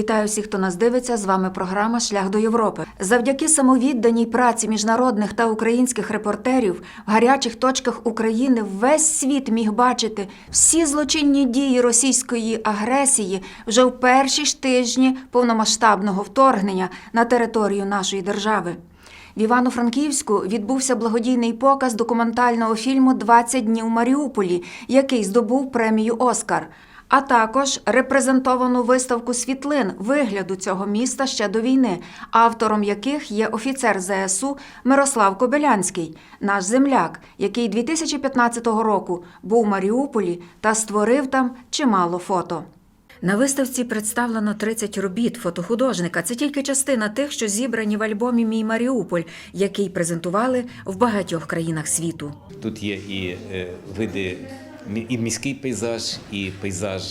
Вітаю всіх, хто нас дивиться. З вами програма Шлях до Європи. Завдяки самовідданій праці міжнародних та українських репортерів в гарячих точках України весь світ міг бачити всі злочинні дії російської агресії вже в перші ж тижні повномасштабного вторгнення на територію нашої держави. В Івано-Франківську відбувся благодійний показ документального фільму «20 днів Маріуполі, який здобув премію Оскар. А також репрезентовану виставку світлин вигляду цього міста ще до війни, автором яких є офіцер ЗСУ Мирослав Кобилянський, наш земляк, який 2015 року був в Маріуполі та створив там чимало фото. На виставці представлено 30 робіт фотохудожника. Це тільки частина тих, що зібрані в альбомі Мій Маріуполь, який презентували в багатьох країнах світу. Тут є і е, види, і міський пейзаж, і пейзаж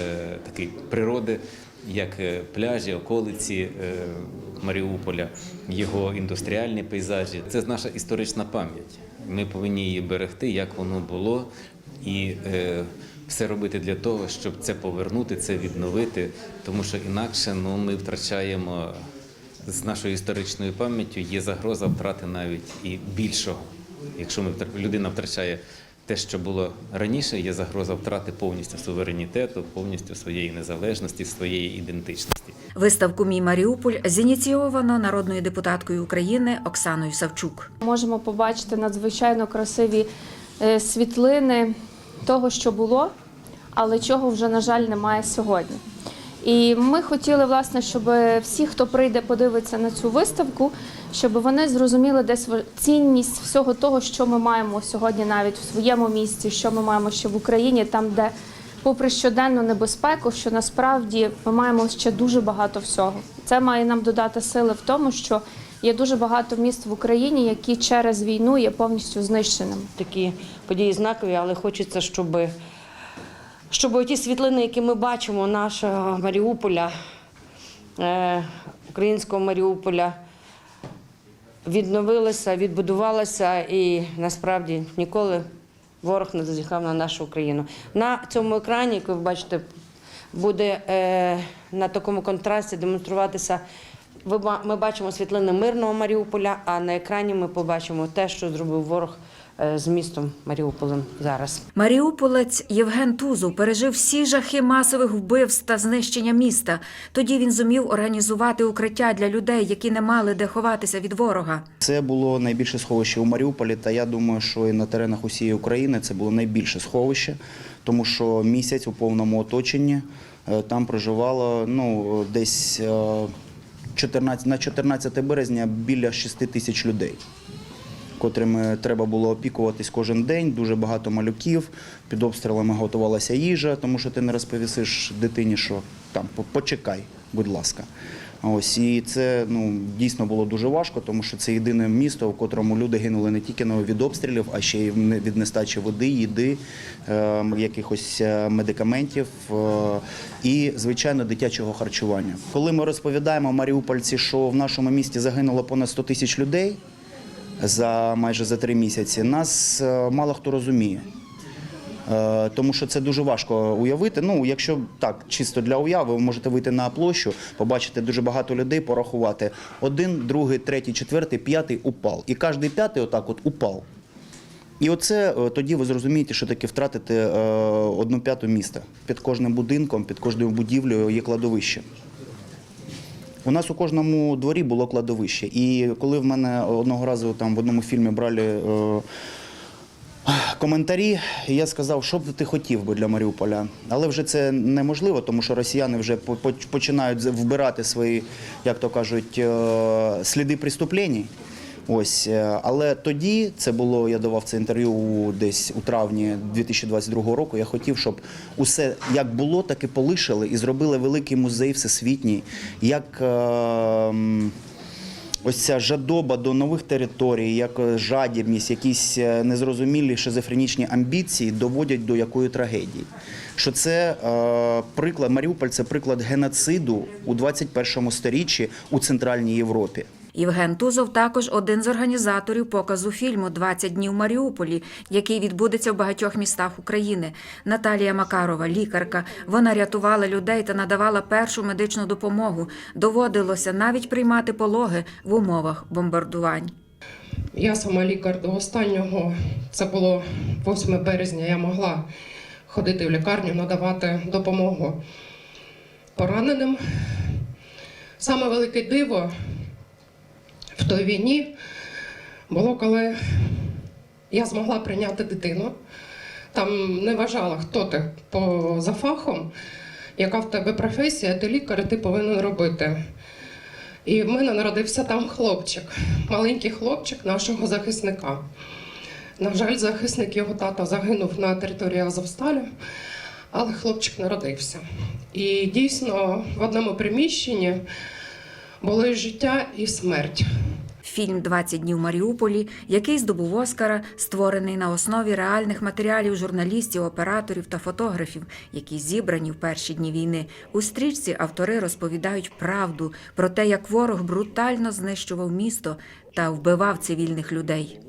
е, такий природи, як е, пляжі, околиці е, Маріуполя, його індустріальні пейзажі. Це наша історична пам'ять. Ми повинні її берегти, як воно було, і все робити для того, щоб це повернути, це відновити, тому що інакше ну, ми втрачаємо з нашою історичною пам'яттю є загроза втрати навіть і більшого. Якщо ми людина втрачає те, що було раніше, є загроза втрати повністю суверенітету, повністю своєї незалежності, своєї ідентичності. Виставку Мій Маріуполь зініційовано народною депутаткою України Оксаною Савчук. Можемо побачити надзвичайно красиві е, світлини того, що було, але чого вже, на жаль, немає сьогодні. І ми хотіли, власне, щоб всі, хто прийде, подивиться на цю виставку, щоб вони зрозуміли десь цінність всього того, що ми маємо сьогодні навіть в своєму місті, що ми маємо ще в Україні, там, де, попри щоденну небезпеку, що насправді ми маємо ще дуже багато всього. Це має нам додати сили в тому, що є дуже багато міст в Україні, які через війну є повністю знищеними. такі події знакові, але хочеться, щоб, щоб ті світлини, які ми бачимо нашого Маріуполя, е, українського Маріуполя, відновилися, відбудувалися і насправді ніколи ворог не зазіхав на нашу Україну. На цьому екрані, як ви бачите, буде е, на такому контрасті демонструватися. Ми бачимо світлини мирного Маріуполя, а на екрані ми побачимо те, що зробив ворог з містом Маріуполем зараз. Маріуполець Євген Тузов пережив всі жахи масових вбивств та знищення міста. Тоді він зумів організувати укриття для людей, які не мали де ховатися від ворога. Це було найбільше сховище у Маріуполі, та я думаю, що і на теренах усієї України це було найбільше сховище, тому що місяць у повному оточенні е, там проживало ну, десь е, 14, на 14 березня біля 6 тисяч людей. Котрими треба було опікуватись кожен день, дуже багато малюків. Під обстрілами готувалася їжа, тому що ти не розповісиш дитині, що там почекай, будь ласка. Ось і це ну дійсно було дуже важко, тому що це єдине місто, в котрому люди гинули не тільки від обстрілів, а ще й від нестачі води, їди, е, якихось е, медикаментів е, і, звичайно, дитячого харчування. Коли ми розповідаємо маріупольці, що в нашому місті загинуло понад 100 тисяч людей за майже за три місяці, нас е, мало хто розуміє. Е, Тому що це дуже важко уявити. Ну, якщо так, чисто для уяви, ви можете вийти на площу, побачити дуже багато людей, порахувати. Один, другий, третій, четвертий, п'ятий упав. І кожен п'ятий отак от упав. І оце е, тоді ви зрозумієте, що таке втратити одну п'яту міста. Під кожним будинком, під кожною будівлею є кладовище. У нас у кожному дворі було кладовище. І коли в мене одного разу там в одному фільмі брали е, коментарі, я сказав, що б ти хотів би для Маріуполя. Але вже це неможливо, тому що росіяни вже по- по- починають вбирати свої, як то кажуть, е, сліди преступлень. Ось, е, але тоді це було, я давав це інтерв'ю десь у травні 2022 року. Я хотів, щоб усе як було, так і полишили і зробили великий музей всесвітній, як е, ось ця жадоба до нових територій, як е, жадібність, якісь незрозумілі шизофренічні амбіції доводять до якої трагедії. Що це е, приклад Маріуполь це приклад геноциду у 21 сторіччі у Центральній Європі. Євген Тузов також один з організаторів показу фільму «20 днів в Маріуполі, який відбудеться в багатьох містах України. Наталія Макарова, лікарка. Вона рятувала людей та надавала першу медичну допомогу. Доводилося навіть приймати пологи в умовах бомбардувань. Я сама лікар до останнього, це було 8 березня, я могла ходити в лікарню, надавати допомогу пораненим. Саме велике диво в той війні було, коли я змогла прийняти дитину. Там не вважала, хто ти по, за фахом, яка в тебе професія, ти лікар, ти повинен робити. І в мене народився там хлопчик, маленький хлопчик нашого захисника. На жаль, захисник його тата загинув на території Азовсталі, але хлопчик народився. І дійсно в одному приміщенні були життя і смерть. Фільм «20 днів Маріуполі, який здобув Оскара, створений на основі реальних матеріалів журналістів, операторів та фотографів, які зібрані в перші дні війни. У стрічці автори розповідають правду про те, як ворог брутально знищував місто та вбивав цивільних людей.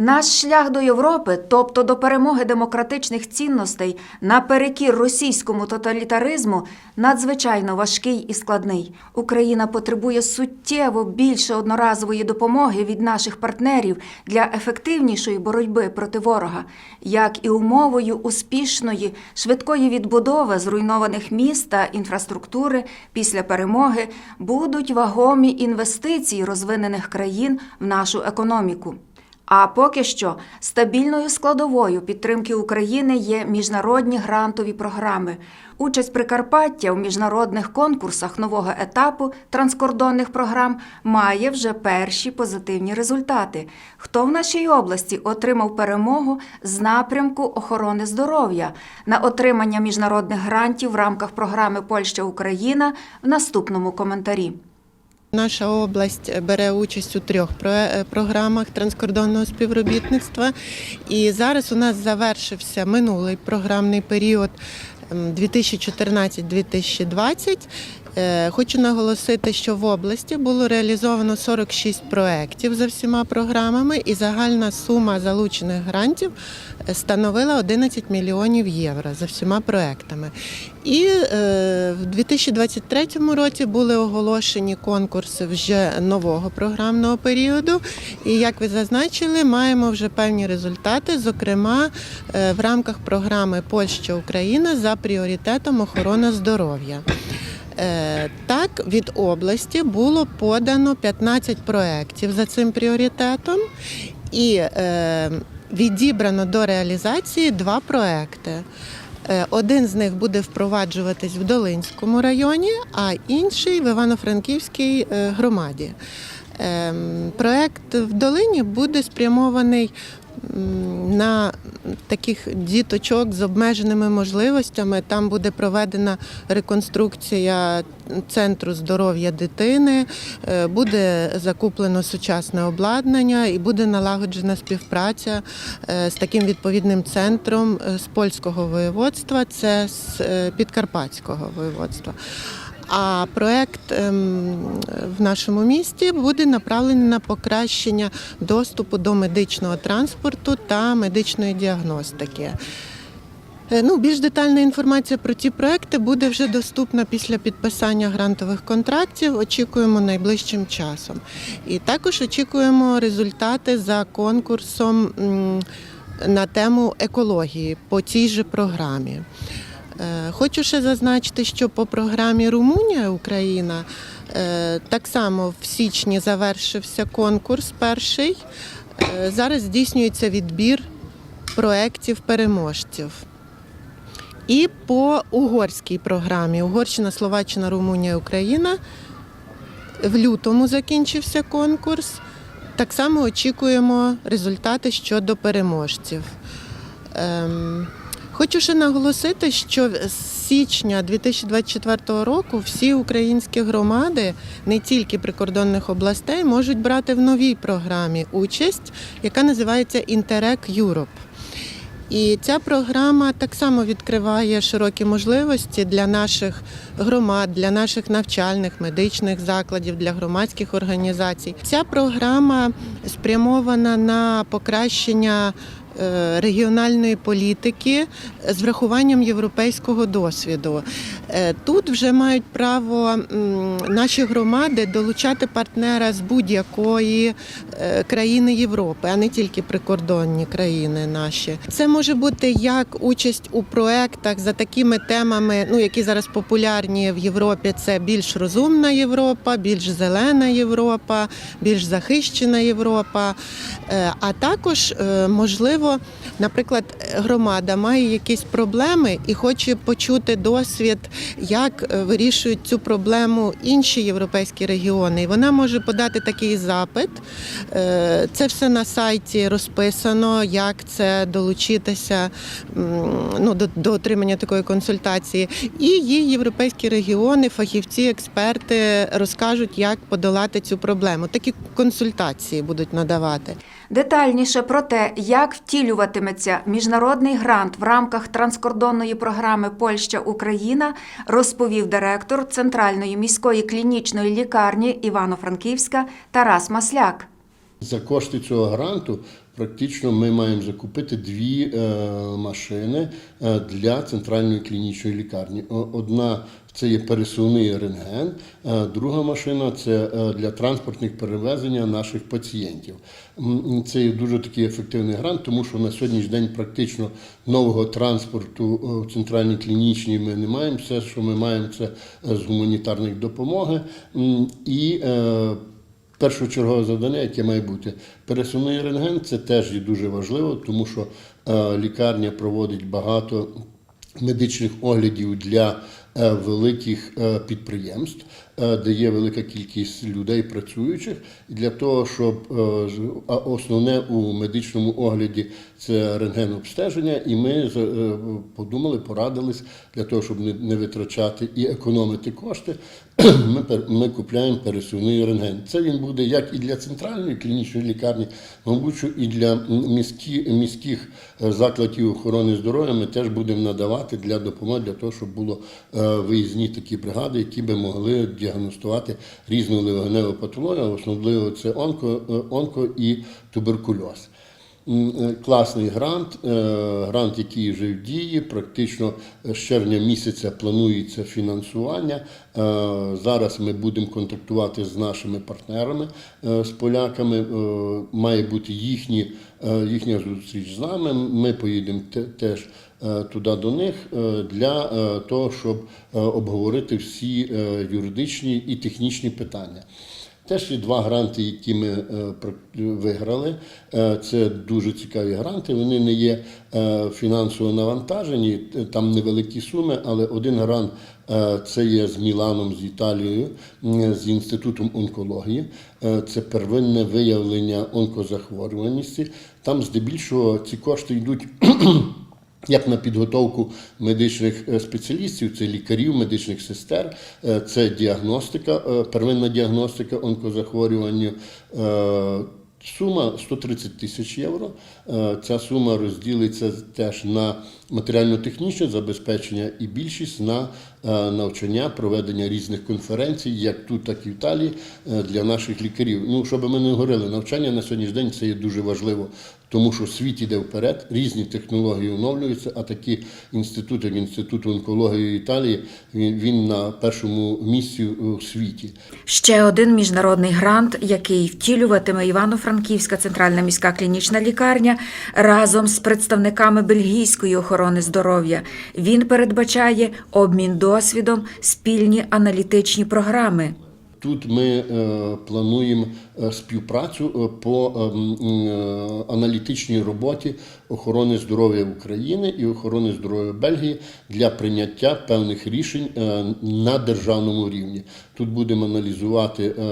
Наш шлях до Європи, тобто до перемоги демократичних цінностей наперекір російському тоталітаризму, надзвичайно важкий і складний. Україна потребує суттєво більше одноразової допомоги від наших партнерів для ефективнішої боротьби проти ворога, як і умовою успішної швидкої відбудови зруйнованих міст та інфраструктури після перемоги будуть вагомі інвестиції розвинених країн в нашу економіку. А поки що стабільною складовою підтримки України є міжнародні грантові програми. Участь Прикарпаття у міжнародних конкурсах нового етапу транскордонних програм має вже перші позитивні результати. Хто в нашій області отримав перемогу з напрямку охорони здоров'я на отримання міжнародних грантів в рамках програми Польща Україна в наступному коментарі. Наша область бере участь у трьох е, програмах транскордонного співробітництва. І зараз у нас завершився минулий програмний період ем, 2014-2020. Е, Хочу наголосити, що в області було реалізовано 46 проєктів за всіма програмами, і загальна сума залучених грантів е, становила 11 мільйонів євро за всіма проектами. І е, в 2023 році були оголошені конкурси вже нового програмного періоду. І як ви зазначили, маємо вже певні результати, зокрема в рамках програми Польща Україна за пріоритетом охорона здоров'я. Е, Так, від області було подано 15 проєктів за цим пріоритетом, і е, відібрано до реалізації два проекти. Е, Один з них буде впроваджуватись в Долинському районі, а інший в Івано-Франківській громаді. Ем, Проект в Долині буде спрямований на таких діточок з обмеженими можливостями. Там буде проведена реконструкція центру здоров'я дитини, е, буде закуплено сучасне обладнання і буде налагоджена співпраця е, з таким відповідним центром е, з польського воєводства, це з підкарпатського воєводства. А проект ем, в нашому місті буде направлений на покращення доступу до медичного транспорту та медичної діагностики. Е, Ну, більш детальна інформація про ті проекти буде вже доступна після підписання грантових контрактів. Очікуємо найближчим часом. І також очікуємо результати за конкурсом на тему екології по цій же програмі. Е, Хочу ще зазначити, що по програмі Румунія Україна е, так само в січні завершився конкурс перший. Е, Зараз здійснюється відбір проєктів переможців. І по угорській програмі Угорщина, Словаччина, Румунія, Україна. В лютому закінчився конкурс. Так само очікуємо результати щодо переможців. Ем, Хочу ще наголосити, що з січня 2024 року всі українські громади, не тільки прикордонних областей, можуть брати в новій програмі участь, яка називається Interreg Europe. І ця програма так само відкриває широкі можливості для наших громад, для наших навчальних медичних закладів, для громадських організацій. Ця програма спрямована на покращення регіональної політики з врахуванням європейського досвіду. Е, Тут вже мають право наші громади долучати партнера з будь-якої е, країни Європи, а не тільки прикордонні країни наші. Це може бути як участь у проектах за такими темами, ну які зараз популярні в Європі. Це більш розумна Європа, більш зелена Європа, більш захищена Європа. Е, А також е, можливо, наприклад, громада має якісь проблеми і хоче почути досвід, як е, вирішують цю проблему інші європейські регіони. Вона може подати такий запит. Е, Це все на сайті розписано, як це долучитися ну, до, до отримання такої консультації. І їй європейські регіони, фахівці, експерти розкажуть, як подолати цю проблему. Такі консультації будуть надавати. Детальніше про те, як втілюватиметься міжнародний грант в рамках транскордонної програми Польща Україна, розповів директор Центральної міської клінічної лікарні Івано-Франківська Тарас Масляк. За кошти цього гранту практично ми маємо закупити дві е, машини е, для центральної клінічної лікарні. Одна це є пересувний рентген, е, друга машина це е, для транспортних перевезення наших пацієнтів. Це є дуже такий ефективний грант, тому що на сьогоднішній день практично нового транспорту е, в центральній клінічній ми не маємо. Все, що ми маємо, це з гуманітарних допомоги. І Першочергове завдання, яке має бути пересувний рентген, це теж є дуже важливо, тому що лікарня проводить багато медичних оглядів для великих е, підприємств, е, де є велика кількість людей працюючих. Для того, щоб е, основне у медичному огляді це рентген обстеження, і ми е, подумали, порадились для того, щоб не, витрачати і економити кошти. Ми, ми купляємо пересувний рентген. Це він буде як і для центральної клінічної лікарні, мабуть, і для міські, міських е, закладів охорони здоров'я ми теж будемо надавати для допомоги, для того, щоб було е, виїзні такі бригади, які би могли діагностувати різну легеневу патологію, особливо це онко, е, онко і туберкульоз. Е, Класний грант, е, грант, який вже в дії. Практично з червня місяця планується фінансування. Е, Зараз ми будемо контактувати з нашими партнерами, з поляками. Має бути їхні, їхня зустріч з нами. Ми поїдемо теж туди до них для того, щоб обговорити всі юридичні і технічні питання. Теж є два гранти, які ми е, виграли. Е, Це дуже цікаві гранти. Вони не є е, фінансово навантажені, там невеликі суми, але один грант це є з Міланом, з Італією, з інститутом онкології. Це первинне виявлення онкозахворюваності. Там здебільшого ці кошти йдуть. Як на підготовку медичних е, спеціалістів, це лікарів, медичних сестер, е, це діагностика, е, первинна діагностика онкозахворювання. Сума 130 тисяч євро. Ця сума розділиться теж на матеріально-технічне забезпечення і більшість на е, навчання, проведення різних конференцій, як тут, так і в Італії, е, для наших лікарів. Ну, щоб ми не говорили, навчання на сьогоднішній день це є дуже важливо, тому що світ іде вперед, різні технології оновлюються, а такі інститути, як інститут онкології Італії, він, на першому місці у світі. Ще один міжнародний грант, який втілюватиме Івано-Франківська центральна міська клінічна лікарня разом з представниками бельгійської охорони здоров'я. Він передбачає обмін досвідом, спільні аналітичні програми. Тут ми е, плануємо співпрацю е, по е, м, е, аналітичній роботі охорони здоров'я України і охорони здоров'я Бельгії для прийняття певних рішень е, на державному рівні. Тут будемо аналізувати е,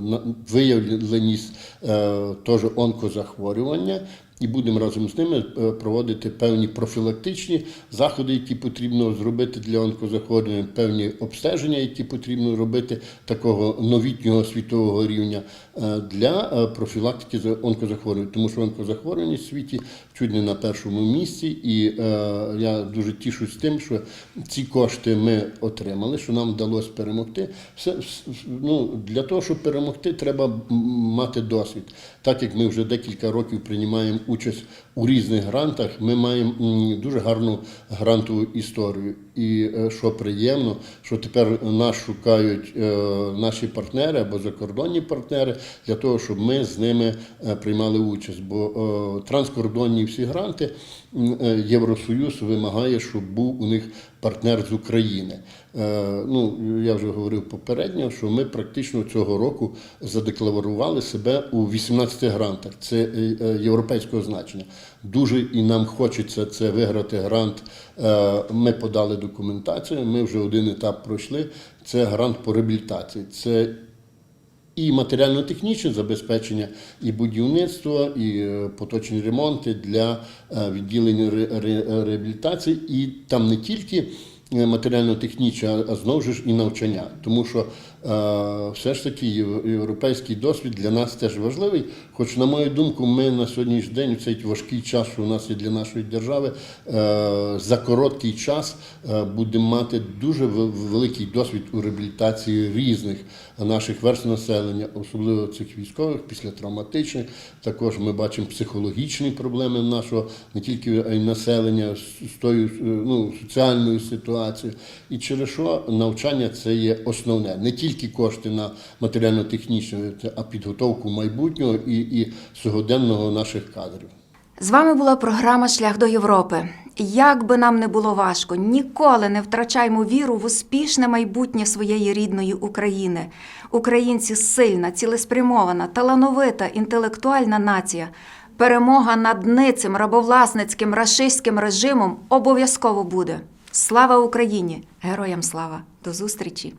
на- виявленість е, теж онкозахворювання і будемо разом з ними е, проводити певні профілактичні заходи, які потрібно зробити для онкозахворювань, певні обстеження, які потрібно робити такого новітнього світового рівня е, для е, профілактики за- онкозахворювань, тому що онкозахворювання в світі чуть не на першому місці, і е, я дуже тішусь тим, що ці кошти ми отримали, що нам вдалося перемогти. Все, ну, для того, щоб перемогти, треба мати досвід. Так як ми вже декілька років приймаємо участь у різних грантах, ми маємо дуже гарну грантову історію. І е, що приємно, що тепер нас шукають е, наші партнери або закордонні партнери для того, щоб ми з ними е, приймали участь. Бо транскордонні всі гранти е, Євросоюз вимагає, щоб був у них партнер з України. Е, Ну, я вже говорив попередньо, що ми практично цього року задекларували себе у 18 грантах. Це е, європейського значення. Дуже і нам хочеться це виграти грант. Ми подали документацію. Ми вже один етап пройшли. Це грант по реабілітації. Це і матеріально-технічне забезпечення, і будівництво, і е, поточні ремонти для е, відділення ре- ре- реабілітації. І там не тільки е, матеріально-технічне, а- знову ж і навчання. Тому що все ж таки європейський досвід для нас теж важливий. Хоч, на мою думку, ми на сьогоднішній день у цей важкий час, у нас є для нашої держави, е, за короткий час е, будемо мати дуже великий досвід у реабілітації різних наших верств населення, особливо цих військових, післятравматичних. Також ми бачимо психологічні проблеми нашого не тільки населення з, тою е, ну, соціальною ситуацією. І через що навчання це є основне. Не тільки кошти на матеріально-технічне, а підготовку майбутнього і, і сьогоденного наших кадрів. З вами була програма Шлях до Європи. Як би нам не було важко, ніколи не втрачаймо віру в успішне майбутнє своєї рідної України. Українці сильна, цілеспрямована, талановита, інтелектуальна нація. Перемога над ницим рабовласницьким рашистським режимом обов'язково буде. Слава Україні! Героям слава! До зустрічі!